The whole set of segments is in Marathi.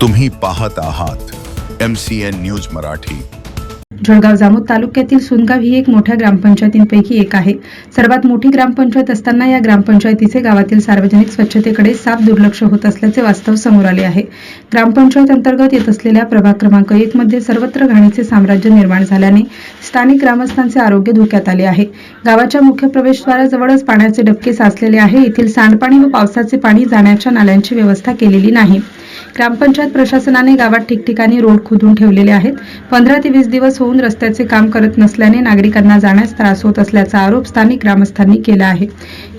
तुम्ही पाहत आहात M C N news Marathi. Jalgaon Jamod तालुक्यातील सुनगाव ही एक मोठ्या ग्रामपंचायतींपैकी एक आहे. सर्वात मोठी ग्रामपंचायत असताना या ग्रामपंचायतीचे गावातील सार्वजनिक स्वच्छतेकडे साफ दुर्लक्ष होत असल्याचे वास्तव समोर आले आहे. ग्रामपंचायत अंतर्गत येत असलेल्या प्रभाग क्रमांक एक मध्ये सर्वत्र घाणीचे साम्राज्य निर्माण झाल्याने स्थानिक ग्रामस्थांचे आरोग्य धोक्यात आले आहे. गावाच्या मुख्य प्रवेशद्वाराजवळच पाण्याचे डबके साचलेले आहे. येथील सांडपाणी व पावसाचे पाणी जाण्याच्या नाल्यांची व्यवस्था केलेली नाही. ग्रामपंचायत प्रशासनाने गावात ठिकठिकाणी रोड खोदून ठेवलेले आहेत. पंधरा ते वीस दिवस होऊन रस्त्याचे काम करत नसल्याने नागरिकांना जाण्यास त्रास होत असल्याचा आरोप स्थानिक ग्रामस्थांनी केला आहे.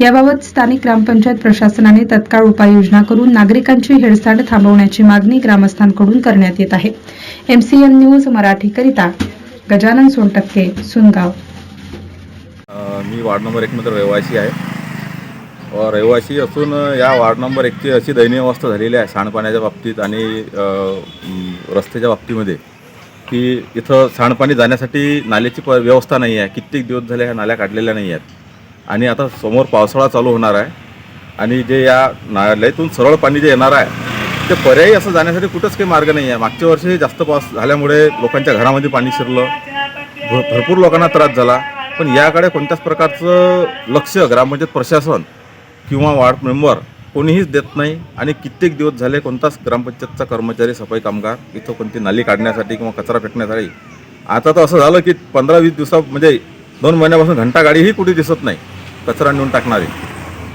याबाबत स्थानिक ग्रामपंचायत प्रशासनाने तत्काळ उपाययोजना करून नागरिकांची हेळसांड थांबवण्याची मागणी ग्रामस्थांकडून करण्यात येत आहे. एमसीएन न्यूज मराठीकरिता गजानन सोनटक्के सुनगाव. मी वार्ड नंबर एकमध्ये रहिवासी आहे. रहिवासी असून या वार्ड नंबर एकची अशी दयनीय अवस्था झालेली आहे सांडपाण्याच्या बाबतीत आणि रस्त्याच्या बाबतीमध्ये की इथं सांडपाणी जाण्यासाठी नाल्याची प व्यवस्था नाही आहे. कित्येक दिवस झाले ह्या नाल्या काढलेल्या नाही आहेत. आणि आता समोर पावसाळा चालू होणार आहे. आणि जे या नाल्यातून सरळ पाणी जे येणार आहे ते पर्यायी असं जाण्यासाठी कुठंच काही मार्ग नाही आहे. मागच्या वर्षी जास्त पाऊस झाल्यामुळे लोकांच्या घरामध्ये पाणी शिरलं. भरपूर लोकांना त्रास झाला. पण याकडे कोणत्याच प्रकारचं लक्ष ग्रामपंचायत प्रशासन किंवा वार्ड मेंबर कोणीहीच देत नाही आणि कित्येक दिवस झाले कोणताच ग्रामपंचायतचा कर्मचारी सफाई कामगार इथं कोणती नाली काढण्यासाठी किंवा कचरा फेकण्यासाठी. आता तर असं झालं की पंधरा वीस दिवसा म्हणजे दोन महिन्यापासून घंटा गाडीही कुठे दिसत नाही कचरा नेऊन टाकणारी.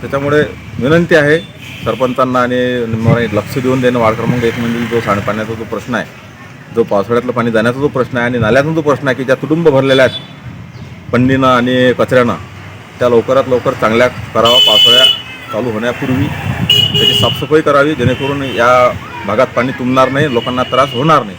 त्याच्यामुळे विनंती आहे सरपंचांना आणि लक्ष देऊन देणं. वार्ड क्रमांक एक म्हणजे जो सांडपाण्याचा जो प्रश्न आहे जो पावसाळ्यातलं पाणी जाण्याचा जो प्रश्न आहे आणि नाल्याचा जो प्रश्न आहे की ज्या तुटुंब भरलेल्या आहेत पन्नीनं आणि कचऱ्यानं त्या लवकरात लवकर चांगल्या करावा. पावसाळ्या चालू होण्यापूर्वी त्याची साफसफाई करावी जेणेकरून या भागात पाणी तुंबणार नाही लोकांना त्रास होणार नाही.